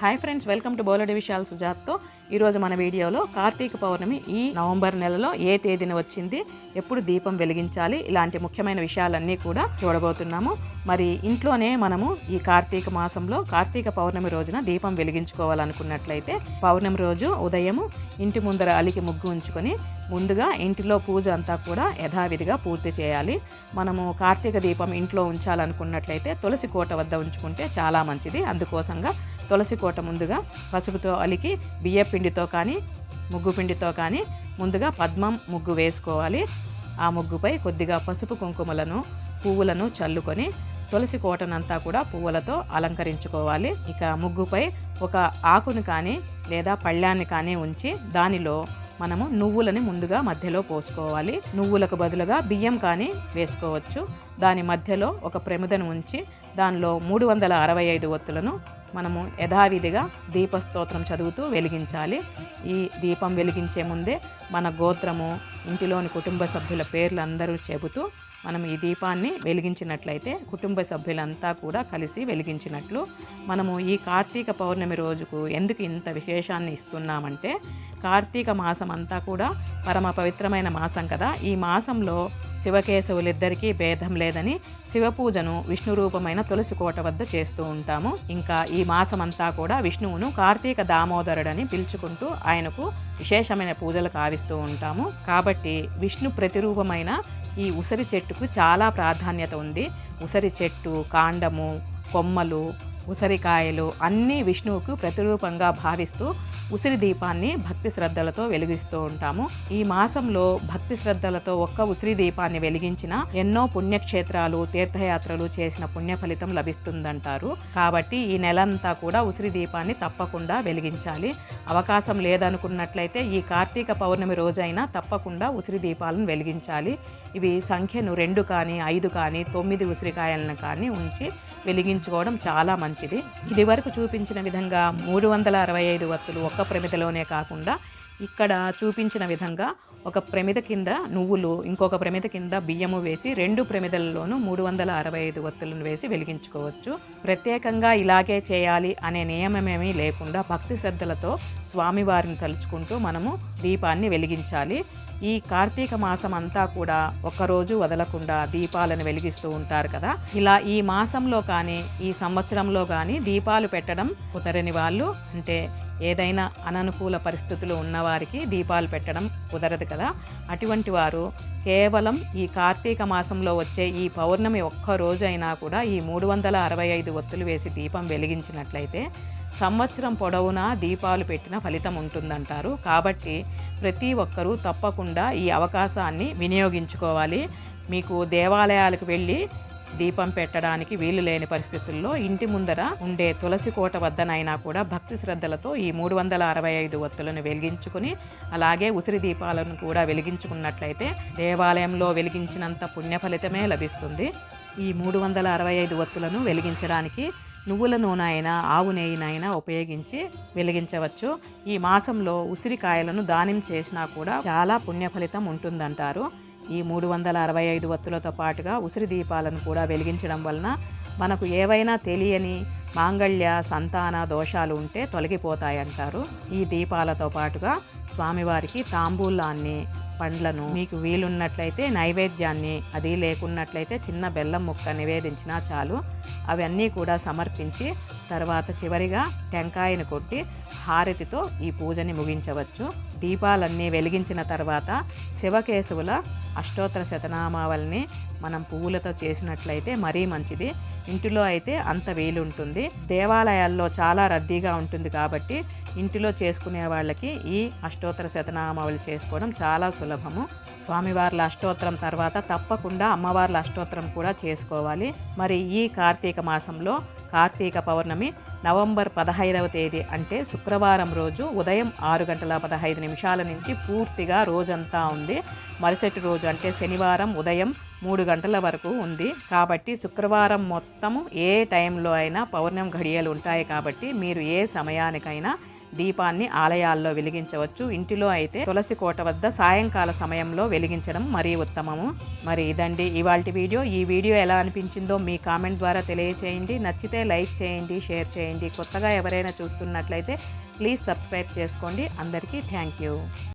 Hi friends welcome to బౌలడి విషయాలు సుజాత్తో ఈరోజు మన వీడియోలో కార్తీక పౌర్ణమి ఈ నవంబర్ నెలలో ఏ తేదీన వచ్చింది ఎప్పుడు దీపం వెలిగించాలి ఇలాంటి ముఖ్యమైన విషయాలన్నీ కూడా చూడబోతున్నాము. మరి ఇంట్లోనే మనము ఈ కార్తీక మాసంలో కార్తీక పౌర్ణమి రోజున దీపం వెలిగించుకోవాలనుకున్నట్లయితే పౌర్ణమి రోజు ఉదయము ఇంటి ముందర అలికి ముగ్గు ఉంచుకొని ముందుగా ఇంటిలో పూజ అంతా కూడా యథావిధిగా పూర్తి చేయాలి. మనము కార్తీక దీపం ఇంట్లో ఉంచాలనుకున్నట్లయితే తులసి కోట వద్ద ఉంచుకుంటే చాలా మంచిది. అందుకోసంగా తులసి కోట ముందుగా పసుపుతో అలికి బియ్య పిండితో కానీ ముగ్గు పిండితో కానీ ముందుగా పద్మం ముగ్గు వేసుకోవాలి. ఆ ముగ్గుపై కొద్దిగా పసుపు కుంకుమలను పువ్వులను చల్లుకొని తులసి కోటనంతా కూడా పువ్వులతో అలంకరించుకోవాలి. ఇక ముగ్గుపై ఒక ఆకును కానీ లేదా పళ్ళాన్ని కానీ ఉంచి దానిలో మనము నువ్వులని ముందుగా మధ్యలో పోసుకోవాలి. నువ్వులకు బదులుగా బియ్యం కానీ వేసుకోవచ్చు. దాని మధ్యలో ఒక ప్రమిదను ఉంచి దానిలో మూడు వందల అరవై ఐదు ఒత్తులను మనము యథావిధిగా దీపస్తోత్రం చదువుతూ వెలిగించాలి. ఈ దీపం వెలిగించే ముందే మన గోత్రము ఇంటిలోని కుటుంబ సభ్యుల పేర్లు అందరూ చెబుతూ మనం ఈ దీపాన్ని వెలిగించినట్లయితే కుటుంబ సభ్యులంతా కూడా కలిసి వెలిగించినట్లు మనము ఈ కార్తీక పౌర్ణమి రోజుకు ఎందుకు ఇంత విశేషాన్ని ఇస్తున్నామంటే కార్తీక మాసం అంతా కూడా పరమ పవిత్రమైన మాసం కదా. ఈ మాసంలో శివకేశవులిద్దరికీ భేదం లేదని శివపూజను విష్ణు రూపమైన తులసి కోట వద్ద చేస్తూ ఉంటాము. ఇంకా ఈ మాసం అంతా కూడా విష్ణువును కార్తీక దామోదరుడని పిలుచుకుంటూ ఆయనకు విశేషమైన పూజలు కావిస్తూ ఉంటాము. కాబట్టి విష్ణు ప్రతిరూపమైన ఈ ఉసిరి చెట్టుకు చాలా ప్రాధాన్యత ఉంది. ఉసిరి చెట్టు కాండము కొమ్మలు ఉసిరికాయలు అన్నీ విష్ణువుకు ప్రతిరూపంగా భావిస్తూ ఉసిరి దీపాన్ని భక్తి శ్రద్ధలతో వెలిగిస్తూ ఉంటాము. ఈ మాసంలో భక్తి శ్రద్ధలతో ఒక్క ఉసిరి దీపాన్ని వెలిగించిన ఎన్నో పుణ్యక్షేత్రాలు తీర్థయాత్రలు చేసిన పుణ్య ఫలితం లభిస్తుందంటారు. కాబట్టి ఈ నెలంతా కూడా ఉసిరి దీపాన్ని తప్పకుండా వెలిగించాలి. అవకాశం లేదనుకున్నట్లయితే ఈ కార్తీక పౌర్ణమి రోజైనా తప్పకుండా ఉసిరి దీపాలను వెలిగించాలి. ఇవి సంఖ్యను రెండు కానీ ఐదు కానీ తొమ్మిది ఉసిరికాయలను కానీ ఉంచి వెలిగించుకోవడం చాలా మంచిది. ఇది వరకు చూపించిన విధంగా మూడు వందల అరవై ఐదు వత్తులు ఒక్క ప్రమిదలోనే కాకుండా ఇక్కడ చూపించిన విధంగా ఒక ప్రమిద కింద నువ్వులు ఇంకొక ప్రమిద కింద బియ్యము వేసి రెండు ప్రమిదలలోనూ మూడు వందల అరవై ఐదు వత్తులను వేసి వెలిగించుకోవచ్చు. ప్రత్యేకంగా ఇలాగే చేయాలి అనే నియమమేమీ లేకుండా భక్తి శ్రద్ధలతో స్వామివారిని తలుచుకుంటూ మనము దీపాన్ని వెలిగించాలి. ఈ కార్తీక మాసం అంతా కూడా ఒక్కరోజు వదలకుండా దీపాలను వెలిగిస్తూ ఉంటారు కదా. ఇలా ఈ మాసంలో కానీ ఈ సంవత్సరంలో కానీ దీపాలు పెట్టడం కుదరని వాళ్ళు అంటే ఏదైనా అననుకూల పరిస్థితులు ఉన్నవారికి దీపాలు పెట్టడం కుదరదు కదా. అటువంటి వారు కేవలం ఈ కార్తీక మాసంలో వచ్చే ఈ పౌర్ణమి ఒక్క రోజైనా కూడా ఈ మూడు వందల అరవై ఐదు ఒత్తులు వేసి దీపం వెలిగించినట్లయితే సంవత్సరం పొడవునా దీపాలు పెట్టిన ఫలితం ఉంటుందంటారు. కాబట్టి ప్రతి ఒక్కరూ తప్పకుండా ఈ అవకాశాన్ని వినియోగించుకోవాలి. మీకు దేవాలయాలకు వెళ్ళి దీపం పెట్టడానికి వీలు లేని పరిస్థితుల్లో ఇంటి ముందర ఉండే తులసి కోట వద్దనైనా కూడా భక్తి శ్రద్ధలతో ఈ మూడు వందల అరవై ఐదు ఒత్తులను వెలిగించుకుని అలాగే ఉసిరి దీపాలను కూడా వెలిగించుకున్నట్లయితే దేవాలయంలో వెలిగించినంత పుణ్య ఫలితమే లభిస్తుంది. ఈ మూడు వందల అరవై ఐదు ఒత్తులను వెలిగించడానికి నువ్వుల నూనె అయినా ఆవు నెయ్యినైనా ఉపయోగించి వెలిగించవచ్చు. ఈ మాసంలో ఉసిరికాయలను దానం చేసినా కూడా చాలా పుణ్య ఫలితం ఉంటుందంటారు. ఈ మూడు వందల అరవై ఐదు వత్తులతో పాటుగా ఉసిరి దీపాలను కూడా వెలిగించడం వలన మనకు ఏవైనా తెలియని మాంగళ్య సంతాన దోషాలు ఉంటే తొలగిపోతాయంటారు. ఈ దీపాలతో పాటుగా స్వామివారికి తాంబూలాన్ని పండ్లను మీకు వీలున్నట్లయితే నైవేద్యాన్ని అది లేకున్నట్లయితే చిన్న బెల్లం ముక్క నివేదించినా చాలు. అవన్నీ కూడా సమర్పించి తర్వాత చివరిగా టెంకాయను కొట్టి హారతితో ఈ పూజని ముగించవచ్చు. దీపాలన్నీ వెలిగించిన తర్వాత శివకేశవుల అష్టోత్తర శతనామావల్ని మనం పువ్వులతో చేసినట్లయితే మరీ మంచిది. ఇంటిలో అయితే అంత వీలుంటుంది. దేవాలయాల్లో చాలా రద్దీగా ఉంటుంది కాబట్టి ఇంటిలో చేసుకునే వాళ్ళకి ఈ అష్టోత్తర శతనామావళి చేసుకోవడం చాలా సులభము. స్వామివార్ల అష్టోత్తరం తర్వాత తప్పకుండా అమ్మవార్ల అష్టోత్తరం కూడా చేసుకోవాలి. మరి ఈ కార్తీక మాసంలో కార్తీక పౌర్ణమి నవంబర్ పదహైదవ తేదీ అంటే శుక్రవారం రోజు ఉదయం ఆరు గంటల పదహైదు నిమిషాల నుంచి పూర్తిగా రోజంతా ఉంది. మరుసటి రోజు అంటే శనివారం ఉదయం మూడు గంటల వరకు ఉంది. కాబట్టి శుక్రవారం మొత్తము ఏ టైంలో అయినా పౌర్ణం ఘడియలు ఉంటాయి కాబట్టి మీరు ఏ సమయానికైనా దీపాన్ని ఆలయాల్లో వెలిగించవచ్చు. ఇంటిలో అయితే తులసి కోట వద్ద సాయంకాల సమయంలో వెలిగించడం మరీ ఉత్తమము. మరి ఇదండి ఇవాళ వీడియో. ఈ వీడియో ఎలా అనిపించిందో మీ కామెంట్ ద్వారా తెలియచేయండి. నచ్చితే లైక్ చేయండి షేర్ చేయండి. కొత్తగా ఎవరైనా చూస్తున్నట్లయితే ప్లీజ్ సబ్స్క్రైబ్ చేసుకోండి. అందరికీ థ్యాంక్ యూ.